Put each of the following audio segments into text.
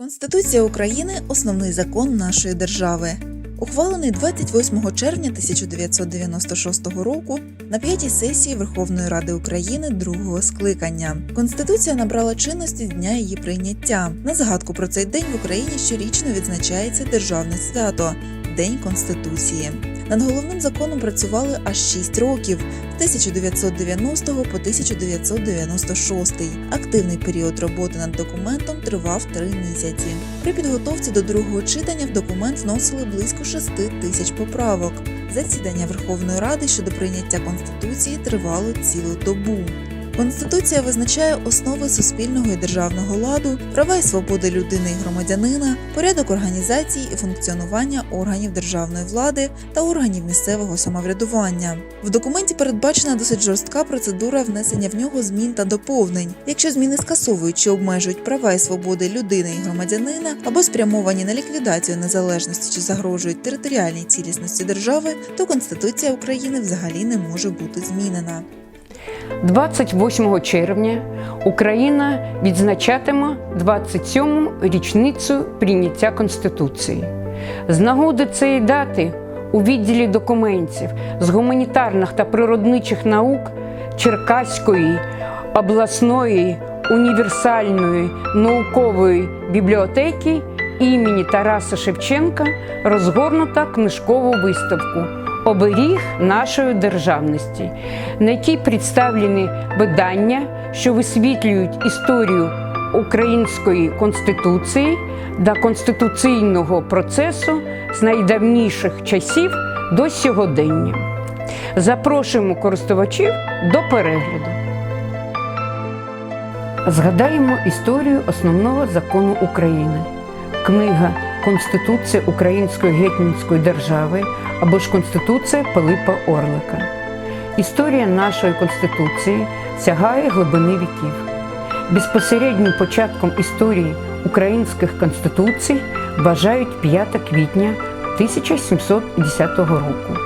Конституція України основний закон нашої держави. Ухвалений 28 червня 1996 року на п'ятій сесії Верховної Ради України другого скликання. Конституція набрала чинності з дня її прийняття. На згадку про цей день в Україні щорічно відзначається державне свято День Конституції. Над головним законом працювали аж 6 років з 1990 по 1996. Активний період роботи над документом тривав три місяці. При підготовці до другого читання в документ вносили близько 6 тисяч поправок. Засідання Верховної Ради щодо прийняття Конституції тривало цілу добу. Конституція визначає основи суспільного і державного ладу, права і свободи людини і громадянина, порядок організації і функціонування органів державної влади та органів місцевого самоврядування. В документі передбачена досить жорстка процедура внесення в нього змін та доповнень. Якщо зміни скасовують чи обмежують права і свободи людини і громадянина або спрямовані на ліквідацію незалежності чи загрожують територіальній цілісності держави, то Конституція України взагалі не може бути змінена. 28 червня Україна відзначатиме 27-му річницю прийняття Конституції. З нагоди цієї дати у відділі документів з гуманітарних та природничих наук Черкаської обласної універсальної наукової бібліотеки імені Тараса Шевченка розгорнута книжкову виставку Оберіг нашої державності, на якій представлені видання, що висвітлюють історію української конституції та конституційного процесу з найдавніших часів до сьогодення. Запрошуємо користувачів до перегляду. Згадаємо історію основного закону України. Книга Конституція Української гетьманської держави або ж Конституція Пилипа Орлика. Історія нашої Конституції сягає глибини віків. Безпосереднім початком історії українських конституцій вважають 5 квітня 1710 року,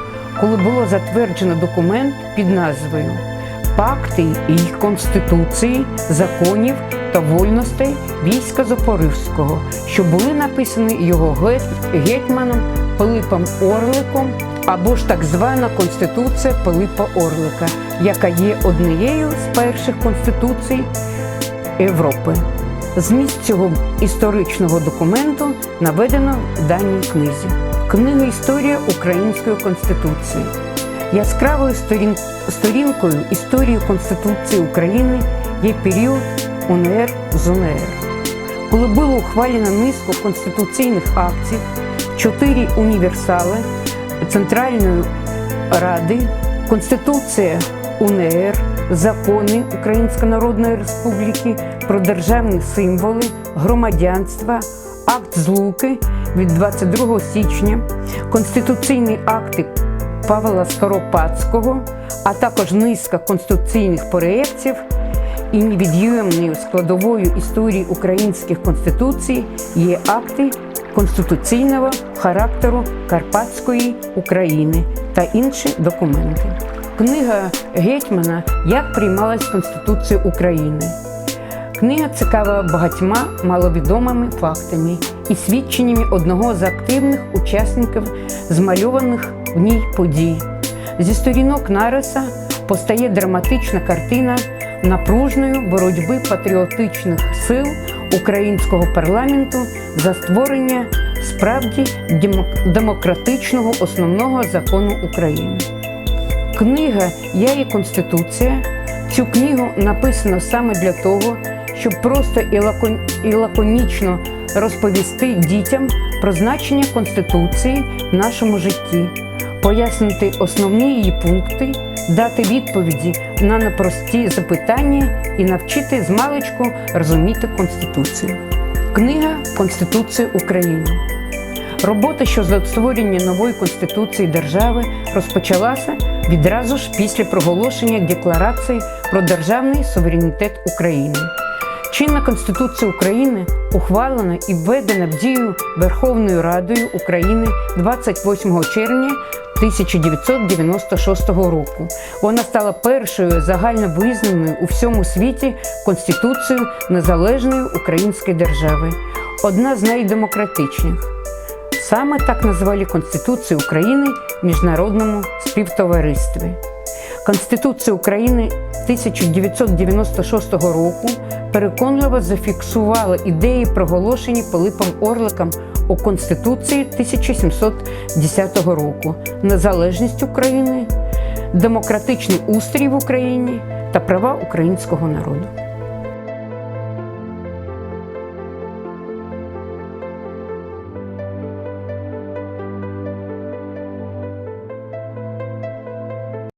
коли було затверджено документ під назвою Пакти і Конституції, законів та вольностей війська Запорізького, що були написані його гетьманом Пилипом Орликом або ж так звана Конституція Пилипа Орлика, яка є однією з перших конституцій Європи. Зміст цього історичного документу наведено в даній книзі. Книга Історія Української Конституції. Яскравою сторін... сторінкою історії Конституції України є період УНР з УНР, коли було ухвалено низку конституційних актів, чотири універсали Центральної Ради, Конституція УНР, закони Української Народної Республіки про державні символи, громадянства, акт злуки від 22 січня, конституційні акти Павла Скоропадського, а також низка конституційних проєктів і невід'ємною складовою історії українських конституцій є акти конституційного характеру Карпатської України та інші документи. Книга Гетьмана Як приймалась Конституція України. Книга цікава багатьма маловідомими фактами і свідченнями одного з активних учасників змальованих в ній подій. Зі сторінок Нариса постає драматична картина напружної боротьби патріотичних сил українського парламенту за створення справді демократичного основного закону України. Книга Я і Конституція. Цю книгу написано саме для того, щоб просто і, лакон... і лаконічно розповісти дітям про значення Конституції в нашому житті, пояснити основні її пункти, дати відповіді на непрості запитання і навчити змалечку розуміти Конституцію. Книга Конституція України. Робота щодо створення нової конституції держави розпочалася відразу ж після проголошення Декларації про державний суверенітет України. Чинна Конституція України ухвалена і введена в дію Верховною Радою України 28 червня 1996 року. Вона стала першою загальновизнаною у всьому світі конституцією незалежної української держави. одна з найдемократичних. Саме так назвали Конституцію України в міжнародному співтоваристві. Конституція України 1996 року переконливо зафіксувала ідеї, проголошені Пилипом Орликом у Конституції 1710 року, незалежність України, демократичний устрій в Україні та права українського народу.